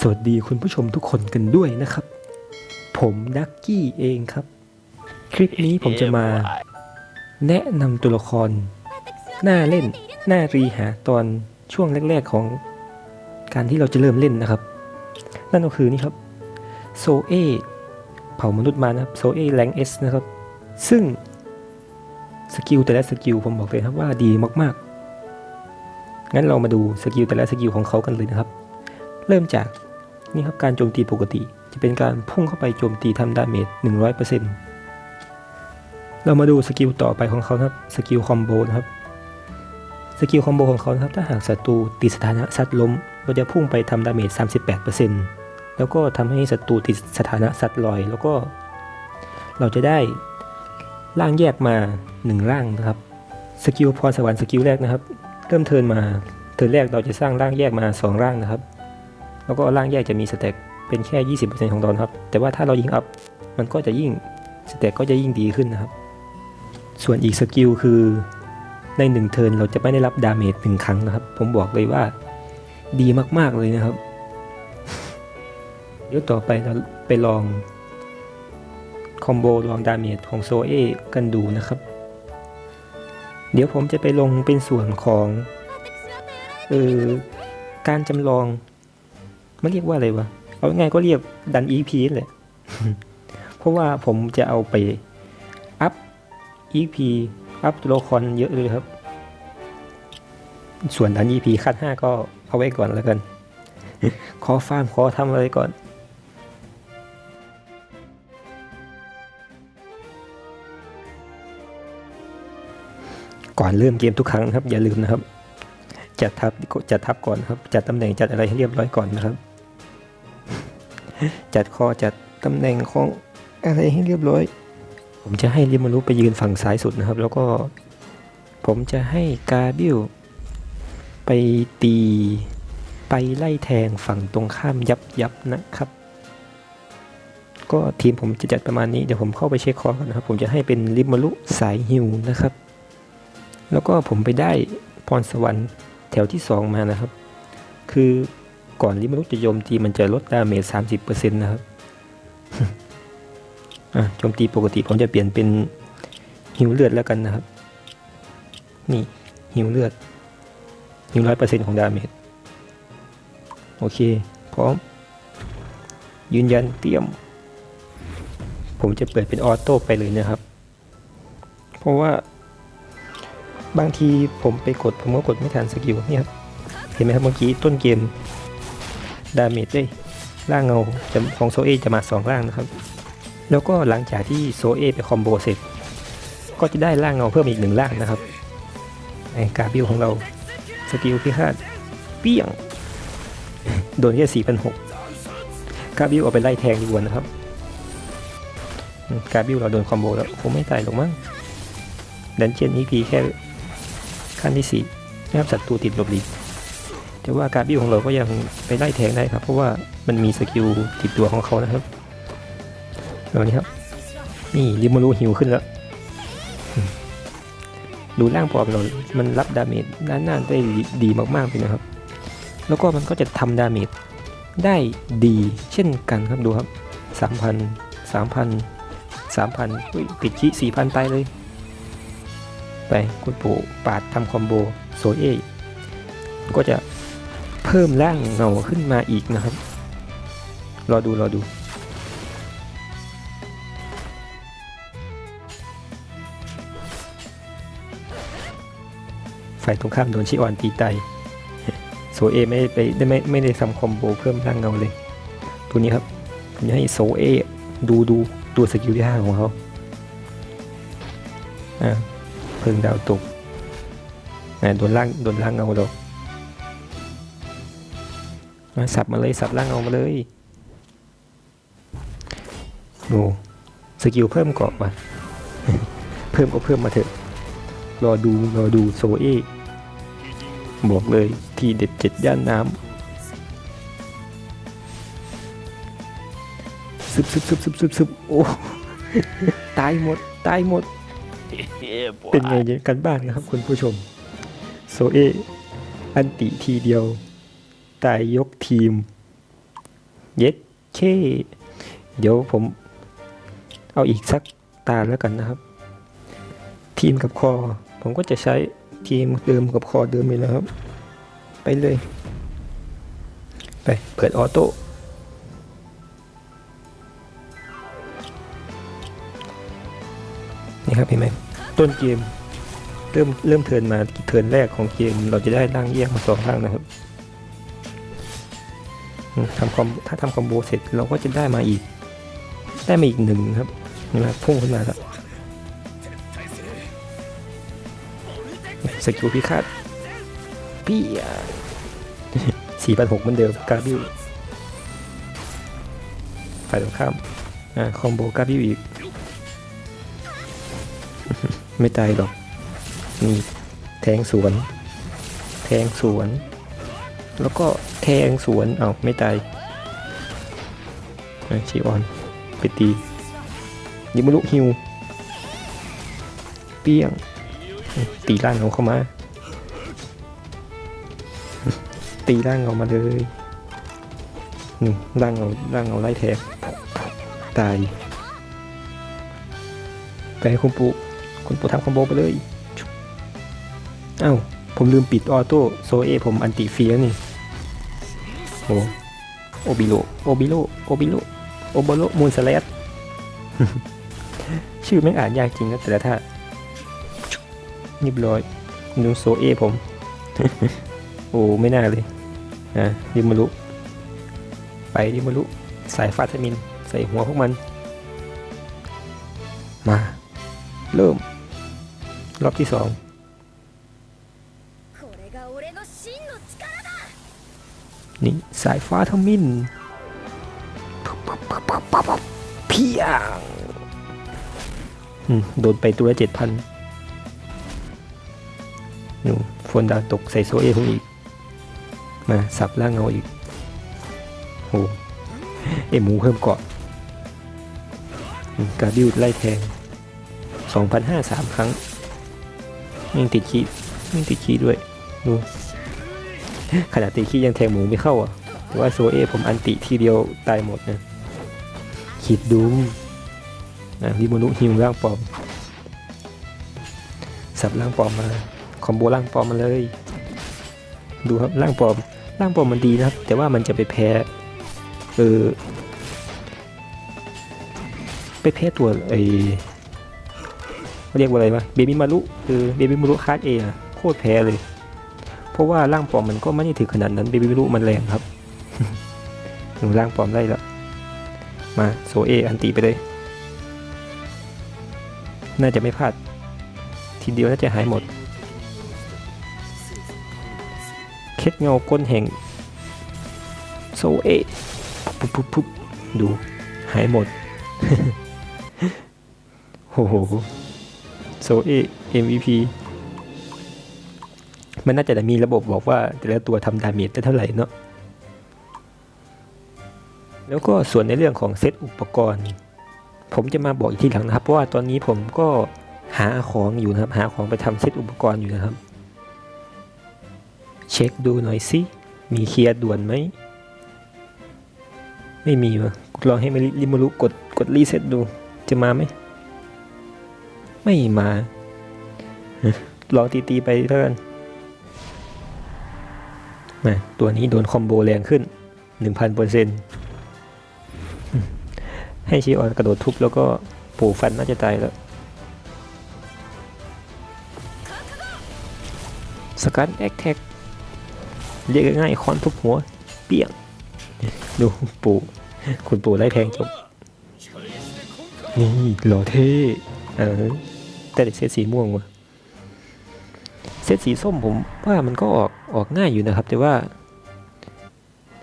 สวัสดีคุณผู้ชมทุกคนกันด้วยนะครับ ผมดักกี้เองครับ คลิปนี้ผมจะมา แนะนำตัวละคร หน้าเล่น หน้ารีหาตอนช่วงแรก ๆ ของการที่เราจะเริ่มเล่นนะครับ นั่นก็คือนี่ครับโซเอเผ่ามนุษย์มานะครับโซเอแรงเอสนะครับ ซึ่งสกิลแต่ละสกิลผมบอกเลยครับว่าดีมากๆงั้นเรามาดูสกิลแต่ละสกิลของเขากันเลยนะครับ เริ่มจาก นี่ครับการโจมตีปกติจะเป็นการพุ่งเข้าไปโจมตีทำดาเมจ 100%เรามาดูสกิลต่อไปของเขาครับสกิลคอมโบนะครับสกิลคอมโบของเขาครับถ้าหากศัตรูติดสถานะสัตว์ล้มเราจะพุ่งไปทำดาเมจ 38%แล้วก็ทำให้ศัตรูติดสถานะสัตว์ลอย แล้วก็ เราจะได้ร่างแยกมา 1 ร่างนะครับสกิลพรสวรรค์สกิลแรกนะครับ เริ่มเทินมาเทินแรกเราจะสร้างร่างแยกมาสองร่างนะครับ แล้วก็ร่างแยกจะมีสเต็กเป็นแค่ 20%ของดอนครับ แต่ว่าถ้าเรายิงอัพมันก็จะยิ่งสเต็กก็จะยิ่งดีขึ้นนะครับ ส่วนอีกสกิลคือในหนึ่งเทิร์นเราจะไม่ได้รับดาเมจหนึ่งครั้งนะครับ ผมบอกเลยว่าดีมากๆเลยนะครับ เดี๋ยวต่อไปเราไปลองคอมโบลองดาเมจของโซเอกันดูนะครับ เดี๋ยวผมจะไปลงเป็นส่วนของเออการจำลอง มันเรียกว่าอะไรวะ เอาง่ายก็เรียกดัน EP นั่นแหละ เพราะว่าผมจะเอาไปอัพ EP อัพตัวละครเยอะเลยครับ ส่วนดัน EP คัด5ก็เอาไว้ก่อนแล้วกัน ขอฟาร์มขอทำอะไรก่อนก่อนเริ่มเกมทุกครั้งนะครับ อย่าลืมนะครับ จัดทับจัดทับก่อนครับ จัดตำแหน่งจัดอะไรให้เรียบร้อยก่อนนะครับ จัดคอจัดตำแหน่งของอะไรให้เรียบร้อย ผมจะให้ริมารุไปยืนฝั่งซ้ายสุดนะครับ แล้วก็ผมจะให้กาบิลไปตีไปไล่แทงฝั่งตรงข้ามยับยับนะครับ ก็ทีมผมจะจัดประมาณนี้ เดี๋ยวผมเข้าไปเช็คคอก่อนนะครับ ผมจะให้เป็นริมารุสายฮิวนะครับ แล้วก็ผมไปได้พรสวรรค์แถวที่ 2 มานะครับ คือ ก่อนลิมารุจะโจมตีมันจะลดดาเมจ30%นต์นะครับโจมตีปกติผมจะเปลี่ยนเป็นหิวเลือดแล้วกันนะครับ นี่หิวเลือดหิวร้อยเปอร์เซ็นต์ของดาเมจโอเค พร้อม ยืนยันเตรียม ผมจะเปิดเป็นออโต้ไปเลยนะครับ เพราะว่า บางทีผมไปกดผมก็กดไม่ทันสกิลเนี่ยเห็นไหมครับเมื่อกี้ต้นเกม ดาเมจได้ร่างเงาของโซเอจะมา 2 ร่างนะครับ แล้วก็หลังจากที่โซเอไปคอมโบเสร็จ ก็จะได้ร่างเงาเพิ่มอีกหนึ่งร่างนะครับไอ้กาบิลของเราสกิลพิฆาตเปี้ยง โดนแค่สี่พันหกกาบิลเอาไปไล่แทงดีกว่านะครับกาบิลเราโดนคอมโบแล้วคงไม่ตายหรอกมั้งดันเจียนนี้พีแค่ขั้นที่สี่นะครับศัตรูติดหลบหลีก แต่ว่าการบิวของเราก็ยังไปไล่แทงได้ครับ เพราะว่ามันมีสกิลติดตัวของเขานะครับแบบนี้ครับ นี่ริมรูหิวขึ้นแล้ว ดูร่างปลอมเรา มันรับดาเมจด้านหน้าได้ดีมากๆเลยนะครับ แล้วก็มันก็จะทำดาเมจได้ดีเช่นกันครับดูครับสามพันสามพันสามพันติดขี้สี่พันตายเลย ไปคุณปู่ปาดทำคอมโบโซเอก็จะ เพิ่มร่างเงาขึ้นมาอีกนะครับ รอดูรอดู ฝ่ายตรงข้ามโดนชิออนตีไตโซเอไม่ได้ไปได้ไม่ไม่ได้ทำคอมโบเพิ่มร่างเงาเลย ตัวนี้ครับผมจะให้โซเอดูดูตัวสกิลที่ห้าของเขาอ่าเพิ่งดาวตกอ่าโดนล่างโดนล่างเงาดอก มาสับมาเลยสับล่างเงามาเลยโอ้สกิลเพิ่มเกาะว่ะเพิ่มก็เพิ่มมาเถอะ รอดูรอดูโซเอบอกเลยทีเด็ดเจ็ดย่านน้ำซึบซึบซึบซึบซึบซึบโอ้ตายหมด ตายหมด เป็นไงเนี่ยกันบ้างนะครับคุณผู้ชม โซเออันติทีเดียว ตายยกทีม เย็ดเคเดี๋ยวผมเอาอีกสักตาแล้วกันนะครับ ทีมกับคอ ผมก็จะใช้ทีมเดิมกับคอเดิมเลยนะครับ ไปเลย ไป เปิดออโต้นี่ครับเห็นไหมต้นเกม เริ่มเริ่มเทินมาเทินแรกของเกม เราจะได้ร่างแยกมาสองร่างนะครับ ทำคอมถ้าทำคอมโบเสร็จเราก็จะได้มาอีก ได้มาอีกหนึ่งครับนะครับพุ่งขึ้นมาแล้วสกิลพิฆาตพี่สี่พันหกเหมือนเดิมกาบิวฝ่ายตรงข้ามอ่าคอมโบกาบิวอีก ไม่ตายหรอกนี่แทงสวน แทงสวน แล้วก็แทงสวนเอาไม่ตายชีออนไปตียิมุรุฮิว เปี้ยง ตีร่างเขาเข้ามา ตีร่างเอามาเลยนี่ร่างเอาร่างเอาไล่แทงตายไปให้คุณปู่คุณปู่ทำคอมโบไปเลย เอ้า ผมลืมปิดออโต้โซเอผมอันติเฟียนี่ โอโอบิโลโอบิโลโอบิโลโอโบโลมูนสเลดชื่อแม่งอ่านยากจริงนะแต่ละท่านิบร้อยนูโซเอผม โอ้ไม่น่าเลยนะดิมารุไปดิมารุสายฟาทามิน ใส่หัวพวกมัน มา เริ่ม รอบที่สองนี่ สายฟ้าทมินเพียงโดนไปตัวละเจ็ดพันหนูฝนดาวตกใส่โซเอผมอีก มาสับล่างเงาอีกโอ้เอ็มหมูเพิ่มเกาะกาบิวไล่แทงสองพันห้าสามครั้งยังติดขี้ยังติดขี้ด้วยดูขนาดตีขี้ยังแทงหมูไม่เข้าอะ แต่ว่าโซเอผมอันติทีเดียวตายหมดนะขีดดูนะริโมนุฮิวร่างปลอม สับร่างปลอมมา คอมโบร่างปลอมมาเลย ดูครับร่างปลอมร่างปลอมมันดีนะครับ แต่ว่ามันจะไปแพ้เออไปแพ้ตัวไอเรียกว่าอะไรวะเบบี้มารุคือเบบี้มารุคาร์ดเอโคตรแพ้เลย เพราะว่าร่างปลอมมันก็ไม่ได้ถึงขนาดนั้นเบบี้ม่รู้มันแรงครับ หนูร่างปลอมได้แล้ว มาโซเออันตีไปเลย น่าจะไม่พลาด ทีเดียวน่าจะหายหมด เคล็ดเงาก้นแห่งโซเอปุ๊บปุ๊บปุ๊บดูหายหมดโอ้โหโซเอ MVP มันน่าจะมีระบบบอกว่าแต่ละตัวทำดาเมจได้เท่าไหร่เนาะ แล้วก็ส่วนในเรื่องของเซตอุปกรณ์ ผมจะมาบอกอีกทีหลังนะครับ เพราะว่าตอนนี้ผมก็หาของอยู่นะครับ หาของไปทำเซตอุปกรณ์อยู่นะครับ เช็คดูหน่อยสิมีเคลียร์ด่วนไหม ไม่มีวะลองให้มาริมารุกดกดรีเซ็ตดู จะมาไหม ไม่มาลองตีๆไปเท่ากันมาตัวนี้โดนคอมโบแรงขึ้น 1,000%เปอร์เซ็นต์ ให้ชีออนกระโดดทุบแล้วก็ปูฟันน่าจะตายแล้วสกัดแอคแท็กเรียกง่ายๆคอนทุบหัว เปี้ยง ดูปู่คุณปู่ไล่แทงจบ นี่หล่อเท่เออแต่เด็กเซตสีม่วงว่ะเซตสีส้มผมว่ามันก็ออกออกง่ายอยู่นะครับ แต่ว่า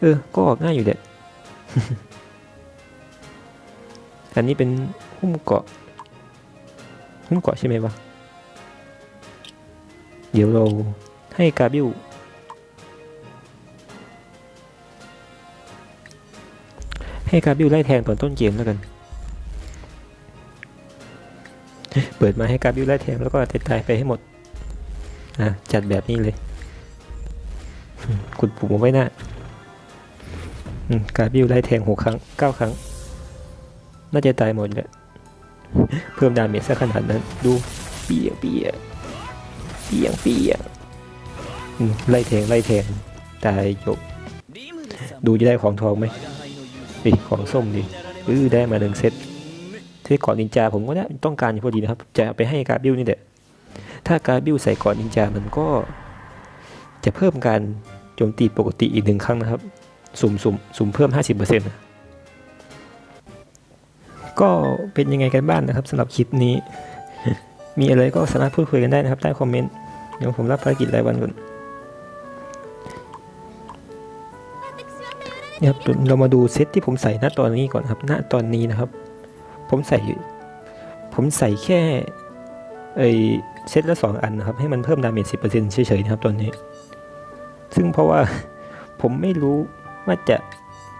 เออ ก็ออกง่ายอยู่แหละ อันนี้เป็นหุ้มเกาะ หุ้มเกาะใช่ไหมวะ เดี๋ยวเราให้กาบิวให้กาบิวไล่แทงตอนต้นเกมแล้วกัน เปิดมาให้กาบิวไล่แทงแล้วก็ตายไปให้หมด อะ จัดแบบนี้เลย ขุดปุ่มไว้หน้ากาบิวไล่แทงหกครั้งเก้าครั้ง น่าจะตายหมดแหละเพิ่มดาเมจซะขนาดนั้น ดูเปียเปียเปียเปียไล่แทงไล่แทงตายจบ ดูจะได้ของทองไหมดิของส้มดิอือได้มาหนึ่งเซตที่กาะนินจาผมก็เนี่ยต้องการอยู่พอดีนะครับ จะไปให้กาบิวนี่แหละถ้ากาบิวใส่เกาะนินจามันก็ จะเพิ่มการโจมตีปกติอีกหนึ่งครั้งนะครับ สุ่มสุ่มสุ่มเพิ่ม 50%นะ ก็เป็นยังไงกันบ้างนะครับสำหรับคลิปนี้ มีอะไรก็สามารถพูดคุยกันได้นะครับใต้คอมเมนต์เดี๋ยวผมรับภารกิจรายวันก่อนเนี่ยครับเรามาดูเซตที่ผมใส่ณตอนนี้ก่อนครับ ณตอนนี้นะครับ ผมใส่ ผมใส่แค่ไอเซตละสองอันนะครับ ให้มันเพิ่มดาเมจสิบเปอร์เซ็นต์เฉยๆนะครับตอนนี้ ซึ่งเพราะว่าผมไม่รู้ว่าจะ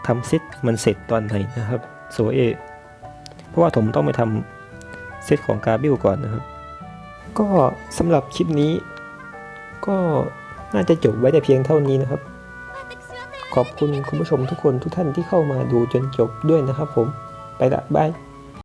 ทำเซตมันเสร็จตอนไหนนะครับโซเอ เพราะว่าผมต้องไปทำเซตของกาบิลก่อนนะครับ ก็สำหรับคลิปนี้ ก็น่าจะจบไว้แต่เพียงเท่านี้นะครับ ขอบคุณคุณผู้ชมทุกคนทุกท่านที่เข้ามาดูจนจบด้วยนะครับผม ไปละบาย